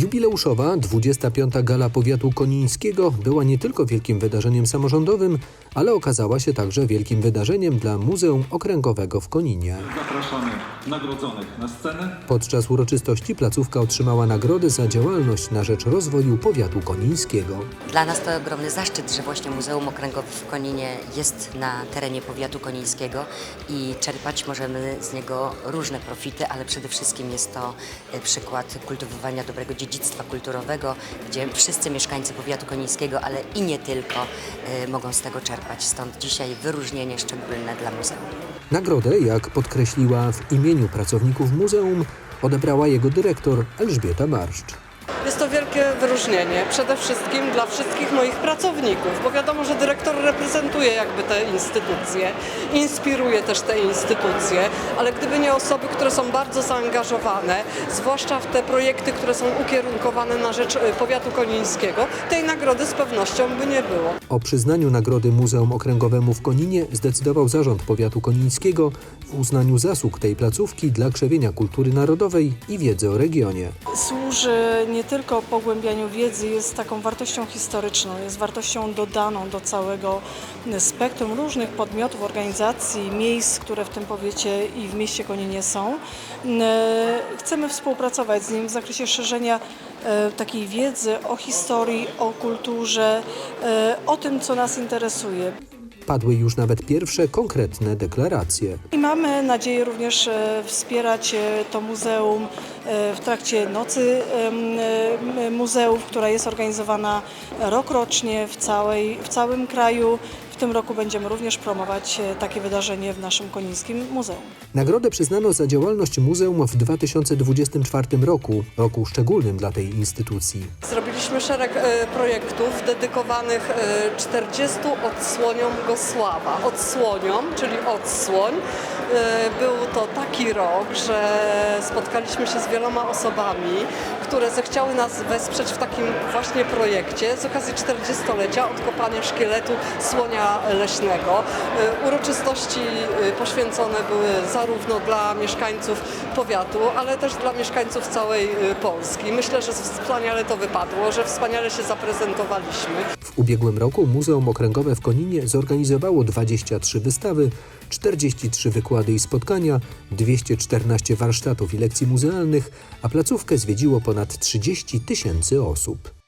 Jubileuszowa 25. Gala Powiatu Konińskiego była nie tylko wielkim wydarzeniem samorządowym, ale okazała się także wielkim wydarzeniem dla Muzeum Okręgowego w Koninie. Zapraszamy nagrodzonych na scenę. Podczas uroczystości placówka otrzymała nagrodę za działalność na rzecz rozwoju powiatu konińskiego. Dla nas to ogromny zaszczyt, że właśnie Muzeum Okręgowe w Koninie jest na terenie powiatu konińskiego i czerpać możemy z niego różne profity, ale przede wszystkim jest to e, przykład kultywowania dobrego dziedzictwa kulturowego, gdzie wszyscy mieszkańcy powiatu konińskiego, ale i nie tylko, e, mogą z tego czerpać. Stąd dzisiaj wyróżnienie szczególne dla muzeum. Nagrodę, jak podkreśliła w imieniu pracowników muzeum, odebrała jego dyrektor Elżbieta Marszcz. Jest to wielkie wyróżnienie, przede wszystkim dla wszystkich moich pracowników, bo wiadomo, że dyrektor reprezentuje jakby te instytucje, inspiruje też te instytucje, ale gdyby nie osoby, które są bardzo zaangażowane, zwłaszcza w te projekty, które są ukierunkowane na rzecz y, powiatu konińskiego, tej nagrody z pewnością by nie było. O przyznaniu nagrody Muzeum Okręgowemu w Koninie zdecydował Zarząd Powiatu Konińskiego w uznaniu zasług tej placówki dla krzewienia kultury narodowej i wiedzy o regionie. służy nie tylko pogłębianiu wiedzy, jest taką wartością historyczną, jest wartością dodaną do całego spektrum różnych podmiotów, organizacji, miejsc, które w tym powiecie i w mieście Koninie są. E, Chcemy współpracować z nim w zakresie szerzenia e, takiej wiedzy o historii, o kulturze, e, o tym, co nas interesuje. Padły już nawet pierwsze konkretne deklaracje. I mamy nadzieję również e, wspierać e, to muzeum e, w trakcie Nocy Muzeów, która jest organizowana rokrocznie w, całej, w całym kraju. W tym roku będziemy również promować e, takie wydarzenie w naszym konińskim muzeum. Nagrodę przyznano za działalność muzeum w 2024 roku, roku szczególnym dla tej instytucji. Zrobiliśmy szereg e, projektów dedykowanych e, 40 odsłoniom Gosława. Odsłoniom, czyli odsłoń. E, Był to taki rok, że spotkaliśmy się z wieloma osobami, które zechciały nas wesprzeć w takim właśnie projekcie z okazji 40-lecia odkopania szkieletu słonia leśnego. E, Uroczystości e, poświęcone były zarówno dla mieszkańców powiatu, ale też dla mieszkańców całej e, Polski. Myślę, że wspaniale to wypadło, że wspaniale się zaprezentowaliśmy. W ubiegłym roku Muzeum Okręgowe w Koninie zorganizowało 23 wystawy, 43 wykłady i spotkania, 214 warsztatów i lekcji muzealnych, a placówkę zwiedziło ponad 30 tysięcy osób.